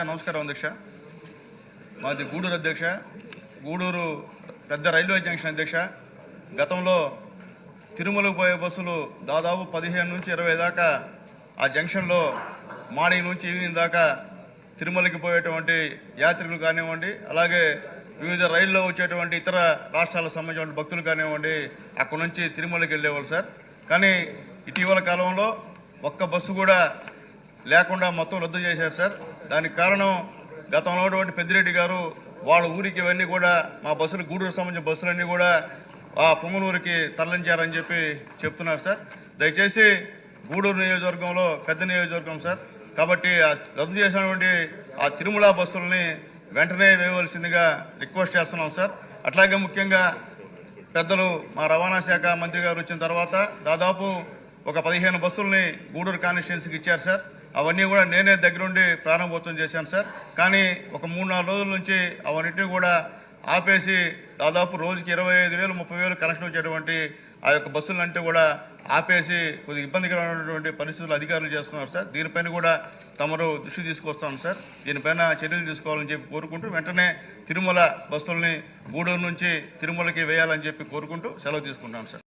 నమస్కారం అధ్యక్ష. మాది గూడూరు అధ్యక్ష. గూడూరు పెద్ద రైల్వే జంక్షన్ అధ్యక్ష. గతంలో తిరుమలకు పోయే బస్సులు దాదాపు పదిహేను నుంచి ఇరవై దాకా ఆ జంక్షన్లో మార్నింగ్ నుంచి ఈవినింగ్ దాకా తిరుమలకి పోయేటువంటి యాత్రికులు కానివ్వండి అలాగే వివిధ రైల్లో వచ్చేటువంటి ఇతర రాష్ట్రాలకు సంబంధించిన భక్తులు కానివ్వండి అక్కడ నుంచి తిరుమలకి వెళ్ళేవాళ్ళు సార్. కానీ ఇటీవల కాలంలో ఒక్క బస్సు కూడా లేకుండా మొత్తం రద్దు చేశారు సార్. దానికి కారణం గతంలో ఉన్నటువంటి పెద్దిరెడ్డి గారు వాళ్ళ ఊరికి ఇవన్నీ కూడా మా బస్సులు గూడూరు సంబంధించిన బస్సులన్నీ కూడా ఆ పొంగనూరుకి తరలించారని చెప్పి చెప్తున్నారు సార్. దయచేసి గూడూరు నియోజకవర్గంలో పెద్ద నియోజకవర్గం సార్. కాబట్టి ఆ రద్దు చేసినటువంటి ఆ తిరుమల బస్సులని వెంటనే వేయవలసిందిగా రిక్వెస్ట్ చేస్తున్నాం సార్. అట్లాగే ముఖ్యంగా పెద్దలు మా రవాణా శాఖ మంత్రి గారు వచ్చిన తర్వాత దాదాపు ఒక పదిహేను బస్సుల్ని గూడూరు కాన్స్టిట్యున్సీకి ఇచ్చారు సార్. అవన్నీ కూడా నేనే దగ్గరుండి ప్రారంభోత్సవం చేశాను సార్. కానీ ఒక మూడు నాలుగు రోజుల నుంచి అవన్నిటిని కూడా ఆపేసి దాదాపు రోజుకి ఇరవై ఐదు వేలు ముప్పై వేలు కనెక్షన్ వచ్చేటువంటి ఆ యొక్క బస్సులంటే కూడా ఆపేసి కొద్దిగా ఇబ్బందికరమైనటువంటి పరిస్థితులు అధికారులు చేస్తున్నారు సార్. దీనిపైన కూడా తమరు దృష్టి తీసుకొస్తాను సార్. దీనిపైన చర్యలు తీసుకోవాలని చెప్పి కోరుకుంటూ వెంటనే తిరుమల బస్సుల్ని గూడూరు నుంచి తిరుమలకి వేయాలని చెప్పి కోరుకుంటూ సెలవు తీసుకుంటాను సార్.